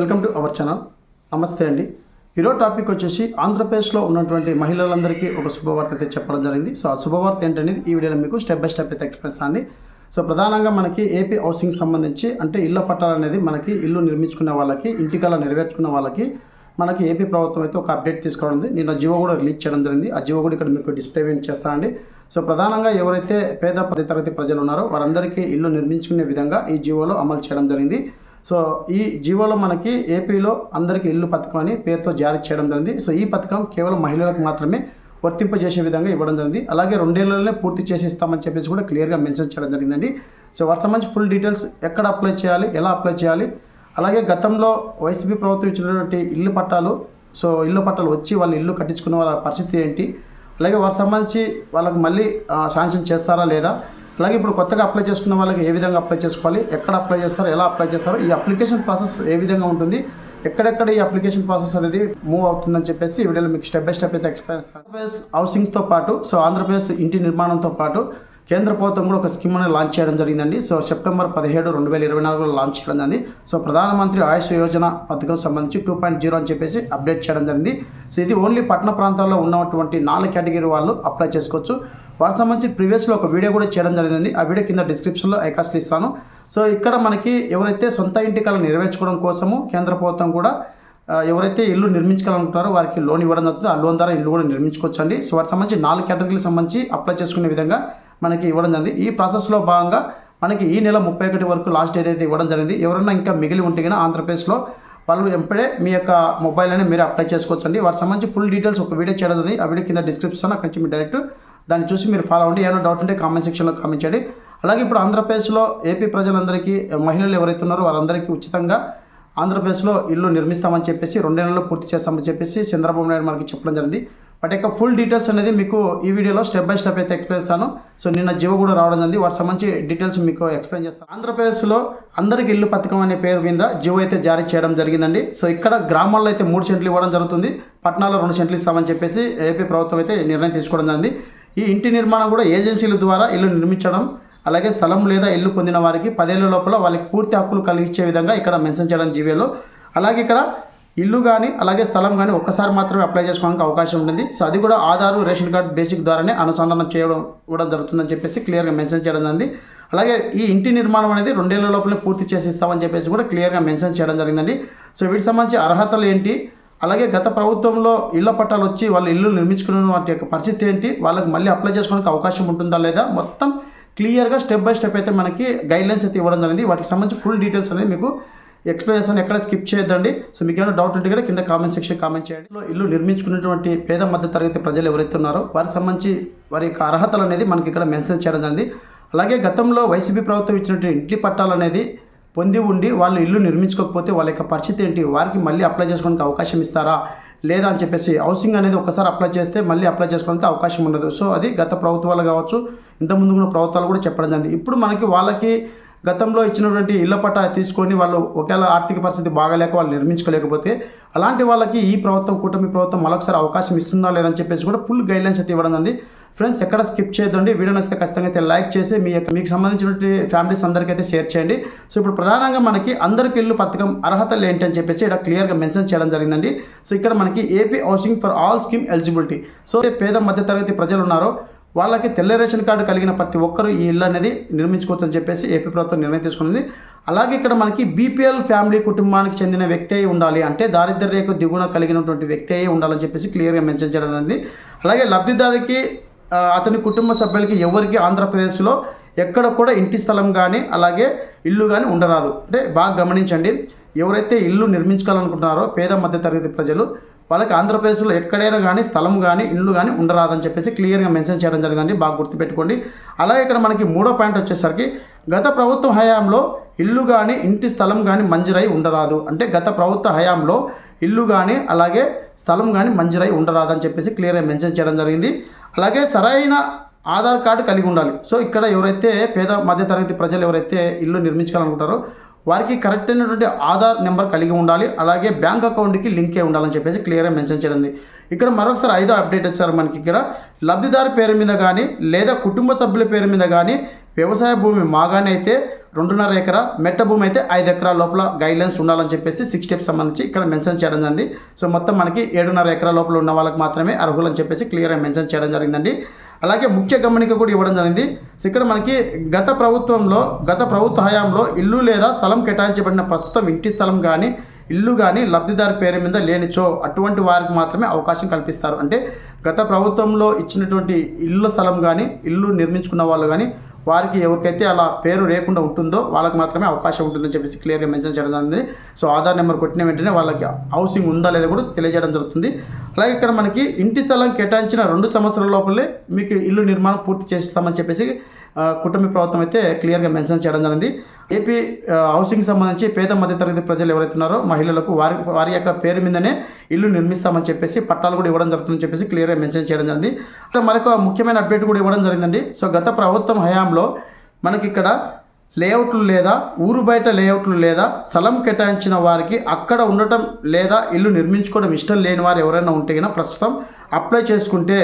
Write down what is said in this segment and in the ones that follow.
Welcome to our channel. నమస్తే అండి. ఈరోజు టాపిక్ వచ్చేసి ఆంధ్రప్రదేశ్లో ఉన్నటువంటి మహిళలందరికీ ఒక శుభవార్త అయితే చెప్పడం జరిగింది. సో ఆ శుభవార్త ఏంటనేది ఈ వీడియోలో మీకు స్టెప్ బై స్టెప్ అయితే ఎక్స్ప్రెస్ అండి సో ప్రధానంగా మనకి ఏపీ హౌసింగ్ సంబంధించి అంటే ఇళ్ళ పట్టాలు అనేది మనకి ఇల్లు నిర్మించుకునే వాళ్ళకి ఇంటికల నెరవేర్చుకున్న వాళ్ళకి మనకి ఏపీ ప్రభుత్వం అయితే ఒక అప్డేట్ తీసుకోవడం నిన్న జివో కూడా రిలీజ్ చేయడం జరిగింది. ఆ జివో కూడా ఇక్కడ మీకు డిస్ప్లే చేస్తా అండి సో ప్రధానంగా ఎవరైతే పేద తరగతి ప్రజలు ఉన్నారో వారందరికీ ఇల్లు నిర్మించుకునే విధంగా ఈ జివోలో అమలు చేయడం జరిగింది. సో ఈ జీవోలో మనకి ఏపీలో అందరికీ ఇల్లు పథకం అని పేరుతో జారీ చేయడం జరిగింది. సో ఈ పథకం కేవలం మహిళలకు మాత్రమే వర్తింపజేసే విధంగా ఇవ్వడం జరిగింది. అలాగే రెండేళ్ళలోనే పూర్తి చేసేస్తామని చెప్పేసి కూడా క్లియర్గా మెన్షన్ చేయడం జరిగిందండి. సో వాటి సంబంధించి ఫుల్ డీటెయిల్స్ ఎక్కడ అప్లై చేయాలి ఎలా అప్లై చేయాలి అలాగే గతంలో వైసీపీ ప్రభుత్వం ఇచ్చినటువంటి ఇల్లు పట్టాలు సో ఇల్లు పట్టాలు వచ్చి వాళ్ళు ఇల్లు కట్టించుకున్న వాళ్ళ పరిస్థితి ఏంటి అలాగే వారికి సంబంధించి వాళ్ళకి మళ్ళీ శాంక్షన్ చేస్తారా లేదా అలాగే ఇప్పుడు కొత్తగా అప్లై చేసుకున్న వాళ్ళకి ఏ విధంగా అప్లై చేసుకోవాలి ఎక్కడ అప్లై చేస్తారు ఎలా అప్లై చేస్తారు ఈ అప్లికేషన్ ప్రాసెస్ ఏ విధంగా ఉంటుంది ఎక్కడెక్కడ ఈ అప్లికేషన్ ప్రాసెస్ అనేది మూవ్ అవుతుందని చెప్పేసి ఈ వీడియోలో మీకు స్టెప్ బై స్టెప్ అయితే ఎక్స్ప్లెయిన్ చేస్తాను. ఆంధ్రప్రదేశ్ హౌసింగ్తో పాటు సో ఆంధ్రప్రదేశ్ ఇంటి నిర్మాణంతో పాటు కేంద్ర ప్రభుత్వం కూడా ఒక స్కీమ్ అనేది లాంచ్ చేయడం జరిగిందండి. సో సెప్టెంబర్ పదిహేడు రెండు వేల ఇరవై నాలుగులో లాంచ్ చేయడం జరిగింది. సో ప్రధానమంత్రి ఆయుష్ యోజన పథకం సంబంధించి టూ పాయింట్ జీరో అని చెప్పేసి అప్డేట్ చేయడం జరిగింది. సో ఇది ఓన్లీ పట్టణ ప్రాంతాల్లో ఉన్నటువంటి నాలుగు కేటగిరీ వాళ్ళు అప్లై చేసుకోవచ్చు. వాటి సంబంధించి ప్రీవియస్లో ఒక వీడియో కూడా చేయడం జరిగింది. ఆ వీడియో కింద డిస్క్రిప్షన్లో ఐకాస్ట్ ఇస్తాను. సో ఇక్కడ మనకి ఎవరైతే సొంత ఇంటి కళ నెరవేర్చుకోవడం కోసము కేంద్ర ప్రభుత్వం కూడా ఎవరైతే ఇల్లు నిర్మించుకోవాలనుకుంటారో వారికి లోన్ ఇవ్వడం జరుగుతుంది. ఆ లోన్ ద్వారా ఇల్లు కూడా నిర్మించుకోవచ్చు అండి సో వాటికి సంబంధించి నాలుగు కేటగిరీలకు సంబంధించి అప్లై చేసుకునే విధంగా మనకి ఇవ్వడం జరిగింది. ఈ ప్రాసెస్లో భాగంగా మనకి ఈ నెల ముప్పై ఒకటి వరకు లాస్ట్ డేట్ అయితే ఇవ్వడం జరిగింది. ఎవరైనా ఇంకా మిగిలి ఉంటే కానీ ఆంధ్రప్రదేశ్లో వాళ్ళు ఎంపడే మీ యొక్క మొబైల్ అనేది మీరు అప్లై చేసుకోవచ్చండి. వాటికి సంబంధించి ఫుల్ డీటెయిల్స్ ఒక వీడియో చేయడం జరిగింది. ఆ వీడియో కింద డిస్క్రిప్షన్ అక్కడి నుంచి మీరు డైరెక్ట్ దాన్ని చూసి మీరు ఫాలో అవ్వండి. ఏమైనా డౌట్ ఉంటే కామెంట్ సెక్షన్లో కామెంట్ చేయండి. అలాగే ఇప్పుడు ఆంధ్రప్రదేశ్లో ఏపీ ప్రజలందరికీ మహిళలు ఎవరైతే ఉన్నారో వాళ్ళందరికీ ఉచితంగా ఆంధ్రప్రదేశ్లో ఇల్లు నిర్మిస్తామని చెప్పేసి రెండు నెలల్లో పూర్తి చేస్తామని చెప్పేసి చంద్రబాబు నాయుడు మనకి చెప్పడం జరిగింది. బట్ యొక్క ఫుల్ డీటెయిల్స్ అనేది మీకు ఈ వీడియోలో స్టెప్ బై స్టెప్ అయితే ఎక్స్ప్లెయిన్ చేస్తాను. సో నిన్న జీవో కూడా రావడం జరిగింది. వాటి సంబంధించి డీటెయిల్స్ మీకు ఎక్స్ప్లెయిన్ చేస్తాను. ఆంధ్రప్రదేశ్లో అందరికి ఇల్లు పథకం అనే పేరు మీద జీవో అయితే జారీ చేయడం జరిగిందండి. సో ఇక్కడ గ్రామాల్లో అయితే మూడు సెంట్లు ఇవ్వడం జరుగుతుంది. పట్టణాల్లో రెండు సెంట్లు ఇస్తామని చెప్పేసి ఏపీ ప్రభుత్వం అయితే నిర్ణయం తీసుకోవడం జరిగింది. ఈ ఇంటి నిర్మాణం కూడా ఏజెన్సీల ద్వారా ఇల్లు నిర్మించడం అలాగే స్థలం లేదా ఇల్లు పొందిన వారికి పదేళ్ళ లోపల వాళ్ళకి పూర్తి హక్కులు కలిగించే విధంగా ఇక్కడ మెన్షన్ చేయడం జీవోలో అలాగే ఇక్కడ ఇల్లు కానీ అలాగే స్థలం కానీ ఒక్కసారి మాత్రమే అప్లై చేసుకోవడానికి అవకాశం ఉంటుంది. సో అది కూడా ఆధారు రేషన్ కార్డ్ బేసిక్ ద్వారానే అనుసంధానం చేయడం కూడా జరుగుతుందని చెప్పేసి క్లియర్గా మెన్షన్ చేయడం జరిగింది. అలాగే ఈ ఇంటి నిర్మాణం అనేది రెండేళ్ళ లోపలే పూర్తి చేసి ఇస్తామని చెప్పేసి కూడా క్లియర్గా మెన్షన్ చేయడం జరిగిందండి. సో వీటికి సంబంధించి అర్హతలు ఏంటి? అలాగే గత ప్రభుత్వంలో ఇళ్ళ పట్టాలు వచ్చి వాళ్ళు ఇల్లు నిర్మించుకున్న వాటి యొక్క పరిస్థితి ఏంటి? వాళ్ళకి మళ్ళీ అప్లై చేసుకోవడానికి అవకాశం ఉంటుందా లేదా? మొత్తం క్లియర్గా స్టెప్ బై స్టెప్ అయితే మనకి గైడ్లైన్స్ అయితే ఇవ్వడం జరిగింది. వాటికి సంబంధించి ఫుల్ డీటెయిల్స్ అనేది మీకు ఎక్స్ప్లెనేషన్ ఎక్కడ స్కిప్ చేయొద్దండి. సో మీకు ఏమైనా డౌట్ ఉంటే కూడా కింద కామెంట్ సెక్షన్ కామెంట్ చేయండి. ఇల్లు నిర్మించుకున్నటువంటి పేద మధ్య తరగతి ప్రజలు ఎవరైతే ఉన్నారో వారికి సంబంధించి వారి యొక్క అర్హతలు అనేది మనకి ఇక్కడ మెన్షన్ చేయడం జరిగింది. అలాగే గతంలో వైసీపీ ప్రభుత్వం ఇచ్చినటువంటి ఇంటి పట్టాలు అనేది పొంది ఉండి వాళ్ళు ఇల్లు నిర్మించుకోకపోతే వాళ్ళ యొక్క పరిస్థితి ఏంటి? వారికి మళ్ళీ అప్లై చేసుకోవడానికి అవకాశం ఇస్తారా? లేదా అని చెప్పేసి హౌసింగ్ అనేది ఒకసారి అప్లై చేస్తే మళ్ళీ అప్లై చేసుకోవడానికి అవకాశం ఉండదు. సో అది గత ప్రభుత్వాలు కావచ్చు ఇంతకుముందు కూడా ప్రభుత్వాలు కూడా చెప్పడం జరిగింది. ఇప్పుడు మనకి వాళ్ళకి గతంలో ఇచ్చినటువంటి ఇళ్ళ పట్టా తీసుకొని వాళ్ళు ఒకవేళ ఆర్థిక పరిస్థితి బాగాలేక వాళ్ళు నిర్మించుకోలేకపోతే అలాంటి వాళ్ళకి ఈ ప్రభుత్వం కూటమి ప్రభుత్వం మరొకసారి అవకాశం ఇస్తుందా లేదని చెప్పేసి కూడా ఫుల్ గైడ్లైన్స్ అయితే ఇవ్వడం ఉంది ఫ్రెండ్స్ ఎక్కడ స్కిప్ చేయొద్దండి. వీడియో నచ్చితే ఖచ్చితంగా అయితే లైక్ చేసి మీ యొక్క మీకు సంబంధించినటువంటి ఫ్యామిలీస్ అందరికీ అయితే షేర్ చేయండి. సో ఇప్పుడు ప్రధానంగా మనకి అందరికి ఇల్లు పథకం అర్హతలు ఏంటి అని చెప్పేసి ఇక్కడ క్లియర్గా మెన్షన్ చేయడం జరిగిందండి. సో ఇక్కడ మనకి AP housing for all scheme eligibility so పేద మధ్యతరగతి ప్రజలు ఉన్నారో వాళ్ళకి తెల్ల రేషన్ కార్డు కలిగిన ప్రతి ఒక్కరు ఈ ఇల్లు అనేది నిర్మించుకోవచ్చు అని చెప్పేసి ఏపీ ప్రభుత్వం నిర్ణయం తీసుకున్నది. అలాగే ఇక్కడ మనకి బీపీఎల్ ఫ్యామిలీ కుటుంబానికి చెందిన వ్యక్తి అయి ఉండాలి అంటే దారిద్ర్య రేఖ దిగువన కలిగినటువంటి వ్యక్తి అయి ఉండాలని చెప్పేసి క్లియర్గా మెన్షన్ చేయడం జరిగింది. అలాగే లబ్ధిదారికి అతని కుటుంబ సభ్యులకి ఎవరికి ఆంధ్రప్రదేశ్లో ఎక్కడ కూడా ఇంటి స్థలం కానీ అలాగే ఇల్లు కానీ ఉండరాదు. అంటే బాగా గమనించండి. ఎవరైతే ఇల్లు నిర్మించుకోవాలనుకుంటున్నారో పేద మధ్య తరగతి ప్రజలు వాళ్ళకి ఆంధ్రప్రదేశ్లో ఎక్కడైనా కానీ స్థలం కానీ ఇల్లు కానీ ఉండరాదని చెప్పేసి క్లియర్గా మెన్షన్ చేయడం జరిగిందండి. బాగా గుర్తుపెట్టుకోండి. అలాగే ఇక్కడ మనకి మూడో పాయింట్ వచ్చేసరికి గత ప్రభుత్వ హయాంలో ఇల్లు కానీ ఇంటి స్థలం కానీ మంజూరై ఉండరాదు. అంటే గత ప్రభుత్వ హయాంలో ఇల్లు కానీ అలాగే స్థలం కానీ మంజూరై ఉండరాదు అని చెప్పేసి క్లియర్గా మెన్షన్ చేయడం జరిగింది. అలాగే సరైన ఆధార్ కార్డు కలిగి ఉండాలి. సో ఇక్కడ ఎవరైతే పేద మధ్యతరగతి ప్రజలు ఎవరైతే ఇల్లు నిర్మించుకోవాలనుకుంటారో వారికి కరెక్ట్ అయినటువంటి ఆధార్ నెంబర్ కలిగి ఉండాలి. అలాగే బ్యాంక్ అకౌంట్కి లింక్ అయి ఉండాలని చెప్పేసి క్లియర్గా మెన్షన్ చేయడం ఇక్కడ మరొకసారి ఐదో అప్డేట్ వచ్చారు మనకి ఇక్కడ. లబ్ధిదారు పేరు మీద కానీ లేదా కుటుంబ సభ్యుల పేరు మీద కానీ వ్యవసాయ భూమి మాగానే అయితే రెండున్నర ఎకరా మెట్ట భూమి అయితే ఐదు ఎకరాల లోపల గైడ్లైన్స్ ఉండాలని చెప్పేసి సిక్స్ స్టెప్స్ సంబంధించి ఇక్కడ మెన్షన్ చేయడం జరిగింది. సో మొత్తం మనకి ఏడున్నర ఎకరాల లోపల ఉన్న వాళ్ళకి మాత్రమే అర్హులని చెప్పేసి క్లియర్గా మెన్షన్ చేయడం జరిగిందండి. అలాగే ముఖ్య గమనిక కూడా ఇవ్వడం జరిగింది. ఇక్కడ మనకి గత ప్రభుత్వంలో గత ప్రభుత్వ హయాంలో ఇల్లు లేదా స్థలం కేటాయించబడిన ప్రస్తుతం ఇంటి స్థలం కానీ ఇల్లు కానీ లబ్ధిదారు పేరు మీద లేనిచో అటువంటి వారికి మాత్రమే అవకాశం కల్పిస్తారు. అంటే గత ప్రభుత్వంలో ఇచ్చినటువంటి ఇల్లు స్థలం కానీ ఇల్లు నిర్మించుకున్న వాళ్ళు కానీ వారికి ఎవరికైతే అలా పేరు లేకుండా ఉంటుందో వాళ్ళకి మాత్రమే అవకాశం ఉంటుందని చెప్పేసి క్లియర్గా మెన్షన్ చేయడం జరిగింది. సో ఆధార్ నెంబర్ కొట్టిన వెంటనే వాళ్ళకి హౌసింగ్ ఉందా లేదా కూడా తెలియజేయడం జరుగుతుంది. అలాగే ఇక్కడ మనకి ఇంటి స్థలం కేటాయించిన రెండు సంవత్సరాల లోపలే మీకు ఇల్లు నిర్మాణం పూర్తి చేస్తామని చెప్పేసి కుటుంబ ప్రభుత్వం అయితే క్లియర్గా మెన్షన్ చేయడం జరిగింది. ఏపీ హౌసింగ్ సంబంధించి పేద మధ్యతరగతి ప్రజలు ఎవరైతే ఉన్నారో మహిళలకు వారి వారి యొక్క పేరు మీదనే ఇల్లు నిర్మిస్తామని చెప్పేసి పట్టాలు కూడా ఇవ్వడం జరుగుతుందని చెప్పేసి క్లియర్గా మెన్షన్ చేయడం జరిగింది. అంటే మరొక ముఖ్యమైన అప్డేట్ కూడా ఇవ్వడం జరిగిందండి. సో గత ప్రభుత్వం హయాంలో మనకి ఇక్కడ లేఅవుట్లు లేదా ఊరు బయట లేఅవుట్లు లేదా స్థలం కేటాయించిన వారికి అక్కడ ఉండటం లేదా ఇల్లు నిర్మించుకోవడం ఇష్టం లేని వారు ఎవరైనా ఉంటే కనుక ప్రస్తుతం అప్లై చేసుకుంటే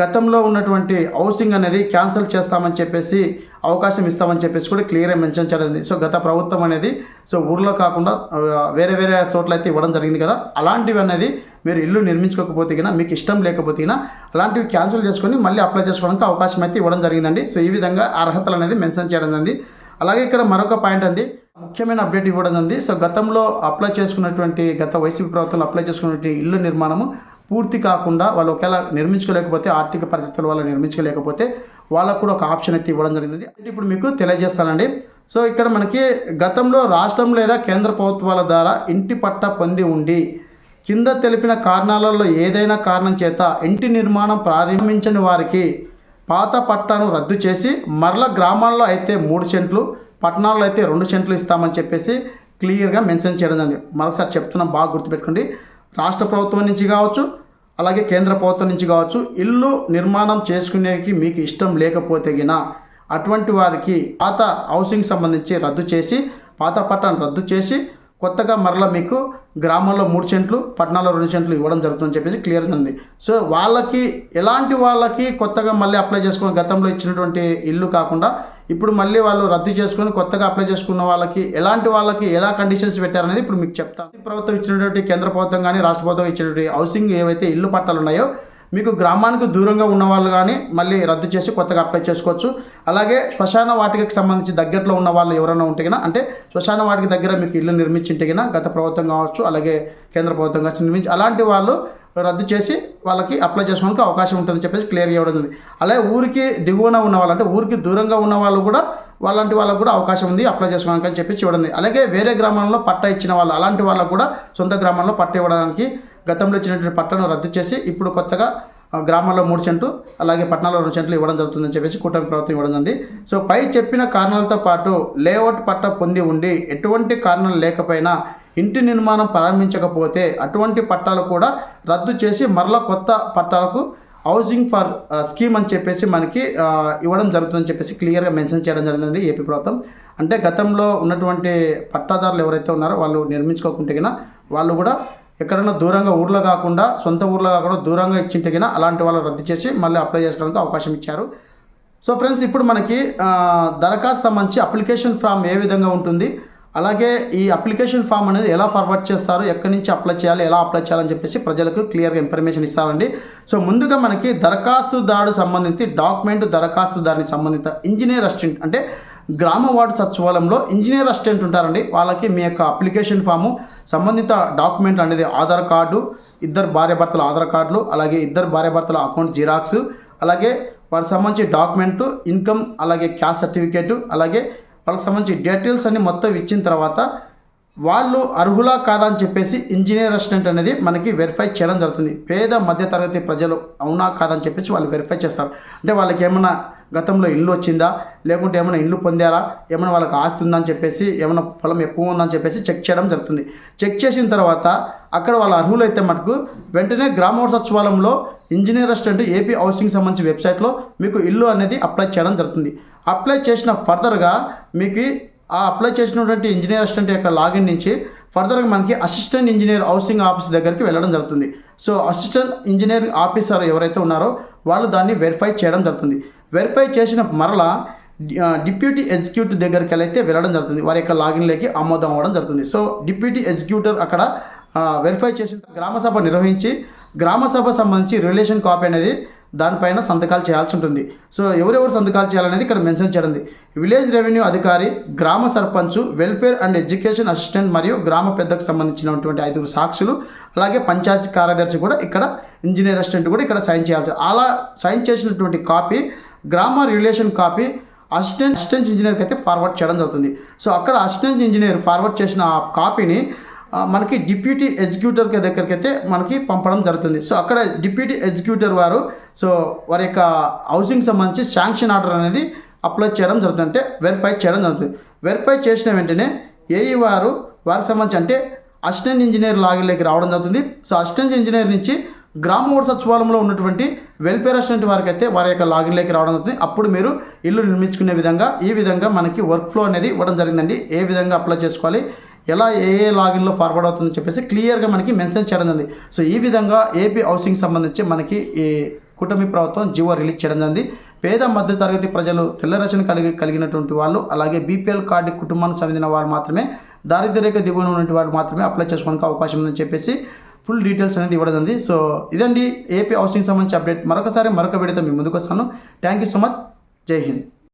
గతంలో ఉన్నటువంటి హౌసింగ్ అనేది క్యాన్సిల్ చేస్తామని చెప్పేసి అవకాశం ఇస్తామని చెప్పేసి కూడా క్లియర్గా మెన్షన్ చేయడం సో గత ప్రభుత్వం అనేది సో ఊర్లో కాకుండా వేరే వేరే చోట్ల అయితే ఇవ్వడం జరిగింది కదా. అలాంటివి అనేది మీరు ఇల్లు నిర్మించుకోకపోతే కన్నా మీకు ఇష్టం లేకపోతే కన్నా అలాంటివి క్యాన్సిల్ చేసుకొని మళ్ళీ అప్లై చేసుకోవడానికి అవకాశం అయితే ఇవ్వడం జరిగిందండి. సో ఈ విధంగా అర్హతలు అనేది మెన్షన్ చేయడం జరిగింది. అలాగే ఇక్కడ మరొక పాయింట్ అంది ముఖ్యమైన అప్డేట్ ఇవ్వడం ఉంది సో గతంలో అప్లై చేసుకున్నటువంటి గత వైసీపీ ప్రభుత్వంలో అప్లై చేసుకున్నటువంటి ఇల్లు నిర్మాణము పూర్తి కాకుండా వాళ్ళు ఒకవేళ నిర్మించుకోలేకపోతే ఆర్థిక పరిస్థితుల వల్ల నిర్మించుకోలేకపోతే వాళ్ళకు కూడా ఒక ఆప్షన్ అయితే ఇవ్వడం జరిగింది. అంటే ఇప్పుడు మీకు తెలియజేస్తానండి. సో ఇక్కడ మనకి గతంలో రాష్ట్రం లేదా కేంద్ర ప్రభుత్వాల ద్వారా ఇంటి పట్టా పొంది ఉండి కింద తెలిపిన కారణాలలో ఏదైనా కారణం చేత ఇంటి నిర్మాణం ప్రారంభించని వారికి పాత పట్టాను రద్దు చేసి మరల గ్రామాల్లో అయితే మూడు సెంట్లు పట్టణాల్లో అయితే రెండు సెంట్లు ఇస్తామని చెప్పేసి క్లియర్గా మెన్షన్ చేయడం జరిగింది. మరొకసారి చెప్తున్నాం బాగా గుర్తుపెట్టుకోండి. రాష్ట్ర ప్రభుత్వం నుంచి కావచ్చు అలాగే కేంద్ర ప్రభుత్వం నుంచి కావచ్చు ఇల్లు నిర్మాణం చేసుకునేకి మీకు ఇష్టం లేకపోతే గిన అటువంటి వారికి పాత హౌసింగ్ సంబంధించి రద్దు చేసి పాత పట్టాను రద్దు చేసి కొత్తగా మరలా మీకు గ్రామంలో మూడు సెంట్లు పట్టణాల్లో రెండు సెంట్లు ఇవ్వడం జరుగుతుందని చెప్పేసి క్లియర్గా ఉంది. సో వాళ్ళకి ఎలాంటి వాళ్ళకి కొత్తగా మళ్ళీ అప్లై చేసుకుని గతంలో ఇచ్చినటువంటి ఇల్లు కాకుండా ఇప్పుడు మళ్ళీ వాళ్ళు రద్దు చేసుకొని కొత్తగా అప్లై చేసుకున్న వాళ్ళకి ఎలాంటి వాళ్ళకి ఎలా కండిషన్స్ పెట్టారనేది ఇప్పుడు మీకు చెప్తాను. ప్రభుత్వం ఇచ్చినటువంటి కేంద్ర ప్రభుత్వం కానీ రాష్ట్ర ప్రభుత్వం ఇచ్చినటువంటి హౌసింగ్ ఏవైతే ఇల్లు పట్టాలు ఉన్నాయో మీకు గ్రామానికి దూరంగా ఉన్న వాళ్ళు కానీ మళ్ళీ రద్దు చేసి కొత్తగా అప్లై చేసుకోవచ్చు అలాగే శ్మశాన వాటికకి సంబంధించి దగ్గరలో ఉన్న వాళ్ళు ఎవరైనా ఉంటే కన్నా అంటే శ్మశాన వాటికి దగ్గర మీకు ఇల్లు నిర్మించింటే కన్నా గత ప్రభుత్వం కావచ్చు అలాగే కేంద్ర ప్రభుత్వం కావచ్చు నిర్మించి అలాంటి వాళ్ళు రద్దు చేసి వాళ్ళకి అప్లై చేసుకోవడానికి అవకాశం ఉంటుందని చెప్పేసి క్లియర్గా ఇవ్వడం ఉంది అలాగే ఊరికి దిగువన ఉన్న వాళ్ళు అంటే ఊరికి దూరంగా ఉన్న వాళ్ళు కూడా వాళ్ళంటి వాళ్ళకు కూడా అవకాశం ఉంది అప్లై చేసుకోవడానికి అని చెప్పేసి ఇవ్వడం ఉంది. అలాగే వేరే గ్రామంలో పట్ట ఇచ్చిన వాళ్ళు అలాంటి వాళ్ళకు కూడా సొంత గ్రామంలో పట్ట ఇవ్వడానికి గతంలో ఇచ్చినటువంటి పట్టను రద్దు చేసి ఇప్పుడు కొత్తగా గ్రామాల్లో మూడు సెంట్లు అలాగే పట్టణాల్లో రెండు సెంట్లు ఇవ్వడం జరుగుతుందని చెప్పేసి కూటమి ప్రభుత్వం ఇవ్వడం జరిగింది. సో పై చెప్పిన కారణాలతో పాటు లేఅవుట్ పట్ట పొంది ఉండి ఎటువంటి కారణం లేకపోయినా ఇంటి నిర్మాణం ప్రారంభించకపోతే అటువంటి పట్టాలు కూడా రద్దు చేసి మరలా కొత్త పట్టాలకు హౌసింగ్ ఫర్ స్కీమ్ అని చెప్పేసి మనకి ఇవ్వడం జరుగుతుందని చెప్పేసి క్లియర్గా మెన్షన్ చేయడం జరిగిందండి ఏపీ ప్రభుత్వం. అంటే గతంలో ఉన్నటువంటి పట్టాదారులు ఎవరైతే ఉన్నారో వాళ్ళు నిర్మించుకోకుంటే కన్నా వాళ్ళు కూడా ఎక్కడైనా దూరంగా ఊర్లో కాకుండా సొంత ఊర్లో కాకుండా దూరంగా ఇచ్చింటే అలాంటి వాళ్ళు రద్దు చేసి మళ్ళీ అప్లై చేసుకోవడానికి అవకాశం ఇచ్చారు. సో ఫ్రెండ్స్ ఇప్పుడు మనకి దరఖాస్తు సంబంధించి అప్లికేషన్ ఫామ్ ఏ విధంగా ఉంటుంది? అలాగే ఈ అప్లికేషన్ ఫామ్ అనేది ఎలా ఫార్వర్డ్ చేస్తారు? ఎక్కడి నుంచి అప్లై చేయాలి? ఎలా అప్లై చేయాలని చెప్పేసి ప్రజలకు క్లియర్గా ఇన్ఫర్మేషన్ ఇస్తారండి. సో ముందుగా మనకి దరఖాస్తుదారు సంబంధించి డాక్యుమెంట్ దరఖాస్తుదారునికి సంబంధిత ఇంజనీర్ అసిస్టెంట్ అంటే గ్రామ వార్డు సచివాలయంలో ఇంజనీర్ అసిస్టెంట్ ఉంటారండి. వాళ్ళకి మీ యొక్క అప్లికేషన్ ఫాము సంబంధిత డాక్యుమెంట్ అనేది ఆధార్ కార్డు ఇద్దరు భార్యాభర్తల ఆధార్ కార్డులు అలాగే ఇద్దరు భార్యాభర్తల అకౌంట్ జిరాక్స్ అలాగే వారికి సంబంధించి డాక్యుమెంట్ ఇన్కమ్ అలాగే క్యాస్ట్ సర్టిఫికేటు అలాగే వాళ్ళకి సంబంధించి డీటెయిల్స్ అన్ని మొత్తం ఇచ్చిన తర్వాత వాళ్ళు అర్హులా కాదా అని చెప్పేసి ఇంజనీర్ అసిస్టెంట్ అనేది మనకి వెరిఫై చేయడం జరుగుతుంది. పేద మధ్యతరగతి ప్రజలు అవునా కాదా అని చెప్పేసి వాళ్ళు వెరిఫై చేస్తారు. అంటే వాళ్ళకి ఏమైనా గతంలో ఇల్లు వచ్చిందా? లేకుంటే ఏమైనా ఇల్లు పొందారా? ఏమైనా వాళ్ళకి ఆస్తి ఉందని చెప్పేసి ఏమైనా పొలం ఎక్కువ ఉందని చెప్పేసి చెక్ చేయడం జరుగుతుంది. చెక్ చేసిన తర్వాత అక్కడ వాళ్ళ అర్హులు అయితే మటుకు వెంటనే గ్రామ సచివాలయంలో ఇంజనీర్ అసిస్టెంట్ ఏపీ హౌసింగ్ సంబంధించి వెబ్సైట్లో మీకు ఇల్లు అనేది అప్లై చేయడం జరుగుతుంది. అప్లై చేసిన ఫర్దర్గా మీకు ఆ అప్లై చేసినటువంటి ఇంజనీర్ అసిస్టెంట్ యొక్క లాగిన్ నుంచి ఫర్దర్గా మనకి అసిస్టెంట్ ఇంజనీర్ హౌసింగ్ ఆఫీస్ దగ్గరికి వెళ్ళడం జరుగుతుంది. సో అసిస్టెంట్ ఇంజనీరింగ్ ఆఫీసర్ ఎవరైతే ఉన్నారో వాళ్ళు దాన్ని వెరిఫై చేయడం జరుగుతుంది. వెరిఫై చేసిన మరలా డిప్యూటీ ఎగ్జిక్యూటివ్ దగ్గరికి వెళ్ళైతే వెళ్ళడం జరుగుతుంది. వారి యొక్క లాగిన్లోకి ఆమోదం అవ్వడం జరుగుతుంది. సో డిప్యూటీ ఎగ్జిక్యూటివ్ అక్కడ వెరిఫై చేసిన గ్రామసభ నిర్వహించి గ్రామసభ సంబంధించి రిలేషన్ కాపీ అనేది దానిపైన సంతకాలు చేయాల్సి ఉంటుంది. సో ఎవరెవరు సంతకాలు చేయాలనేది ఇక్కడ మెన్షన్ చేయడం విలేజ్ రెవెన్యూ అధికారి గ్రామ sarpanch welfare and education assistant మరియు గ్రామ పెద్దకు సంబంధించినటువంటి ఐదుగురు సాక్షులు అలాగే పంచాయతీ కార్యదర్శి కూడా ఇక్కడ ఇంజనీర్ అసిస్టెంట్ కూడా ఇక్కడ సైన్ చేయాల్సి అలా సైన్ చేసినటువంటి కాపీ గ్రామ రిలేషన్ కాపీ అసిస్టెంట్ అసిస్టెంట్ ఇంజనీర్కి అయితే ఫార్వర్డ్ చేయడం జరుగుతుంది. సో అక్కడ అసిస్టెంట్ ఇంజనీర్ ఫార్వర్డ్ చేసిన ఆ కాపీని మనకి డిప్యూటీ ఎగ్జిక్యూటర్ దగ్గరికి అయితే మనకి పంపడం జరుగుతుంది. సో అక్కడ డిప్యూటీ ఎగ్జిక్యూటర్ వారు సో వారి యొక్క హౌసింగ్ సంబంధించి శాంక్షన్ ఆర్డర్ అనేది అప్లై చేయడం జరుగుతుంది. అంటే వెరిఫై చేయడం జరుగుతుంది. వెరిఫై చేసిన వెంటనే ఏఈ వారు వారికి సంబంధించి అంటే అసిస్టెంట్ ఇంజనీర్ లాగిలోకి రావడం జరుగుతుంది. సో అసిస్టెంట్ ఇంజనీర్ నుంచి గ్రామ వార్డు సచివాలయంలో ఉన్నటువంటి వెల్ఫేర్ అసిస్టెంట్ వారికి అయితే వారి యొక్క లాగిన్లోకి రావడం అవుతుంది అప్పుడు మీరు ఇల్లు నిర్మించుకునే విధంగా ఈ విధంగా మనకి వర్క్ ఫ్లో అనేది ఇవ్వడం జరిగిందండి. ఏ విధంగా అప్లై చేసుకోవాలి? ఎలా ఏ ఏ లాగిన్లో ఫార్వర్డ్ అవుతుందని చెప్పేసి క్లియర్గా మనకి మెన్షన్ చేయడం జరిగింది. సో ఈ విధంగా ఏపీ హౌసింగ్ సంబంధించి మనకి ఈ కూటమి ప్రభుత్వం జీవో రిలీజ్ చేయడం జరిగింది. పేద మధ్య తరగతి ప్రజలు తెల్ల రేషన్ కలిగి కలిగినటువంటి వాళ్ళు అలాగే బీపీఎల్ కార్డు కుటుంబానికి చెందిన వారు మాత్రమే దారిద్ర్య దిగువన ఉన్నటువంటి వారు మాత్రమే అప్లై చేసుకోవడానికి అవకాశం ఉందని చెప్పేసి ఫుల్ డీటెయిల్స్ అనేది ఇవ్వడం జరిగింది. సో ఇదండి ఏపీ హౌసింగ్ సంబంధించి అప్డేట్ మరొకసారి మరొక వీడియోతో మీ ముందుకు వస్తాను. థ్యాంక్ యూ సో మచ్ జై హింద్